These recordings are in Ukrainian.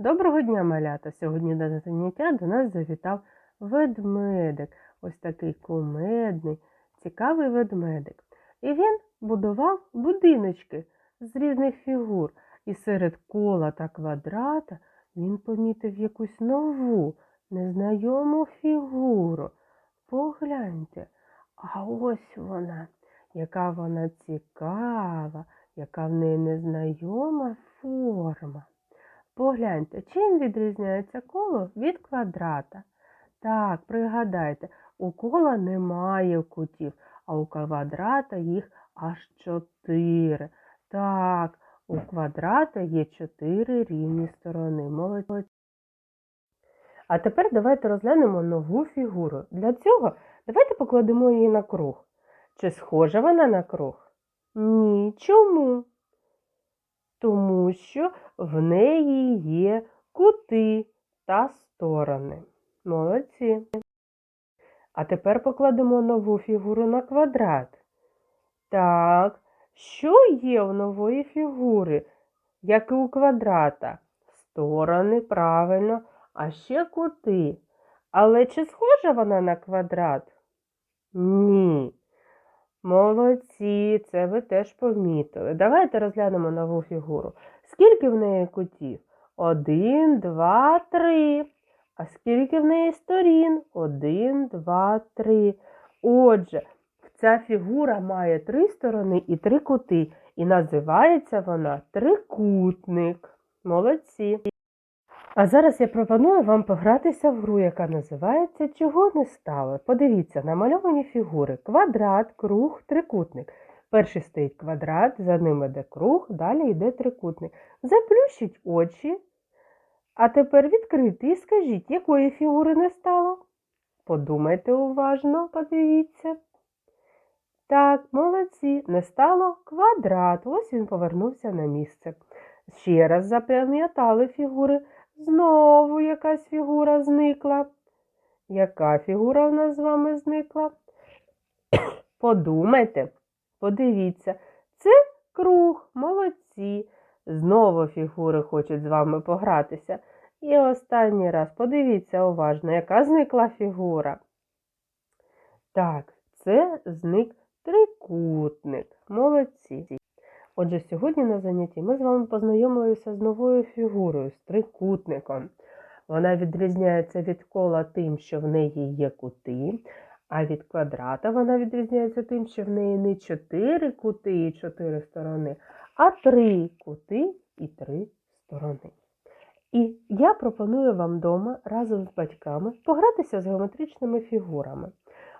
Доброго дня, малята! Сьогодні на заняття до нас завітав ведмедик. Ось такий кумедний, цікавий ведмедик. І він будував будиночки з різних фігур. І серед кола та квадрата він помітив якусь нову, незнайому фігуру. Погляньте, а ось вона, яка вона цікава, яка в неї незнайома форма. Погляньте, чим відрізняється коло від квадрата? Так, пригадайте, у кола немає кутів, а у квадрата їх аж чотири. Так, у квадрата є чотири рівні сторони. Молодці. А тепер давайте розглянемо нову фігуру. Для цього давайте покладемо її на круг. Чи схожа вона на круг? Ні. Чому? Що в неї є кути та сторони. Молодці. А тепер покладемо нову фігуру на квадрат. Так, що є у нової фігури, як і у квадрата? Сторони, правильно, а ще кути. Але чи схожа вона на квадрат? Ні. Молодці, це ви теж помітили. Давайте розглянемо нову фігуру. Скільки в неї кутів? Один, два, три. А скільки в неї сторін? Один, два, три. Отже, ця фігура має три сторони і три кути. І називається вона трикутник. Молодці. А зараз я пропоную вам погратися в гру, яка називається Чого не стало. Подивіться, намальовані фігури квадрат, круг, трикутник. Перший стоїть квадрат, за ним йде круг, далі йде трикутник. Заплющіть очі, а тепер відкрийте і скажіть, якої фігури не стало. Подумайте уважно, подивіться. Так, молодці, не стало квадрат. Ось він повернувся на місце. Ще раз запам'ятали фігури. Знову якась фігура зникла. Яка фігура в нас з вами зникла? Подумайте, подивіться, це круг, молодці. Знову фігури хочуть з вами погратися. І останній раз подивіться уважно, яка зникла фігура. Так, це зник трикутник. Молодці. Отже, сьогодні на занятті ми з вами познайомилися з новою фігурою, з трикутником. Вона відрізняється від кола тим, що в неї є кути, а від квадрата вона відрізняється тим, що в неї не чотири кути і чотири сторони, а три кути і три сторони. І я пропоную вам вдома разом з батьками погратися з геометричними фігурами.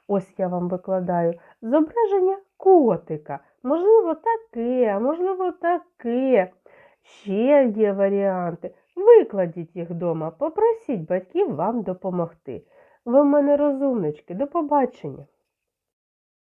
Ось я вам викладаю зображення котика. Можливо, таке, можливо, таке. Ще є варіанти. Викладіть їх вдома, попросіть батьків вам допомогти. Ви в мене розумнички. До побачення!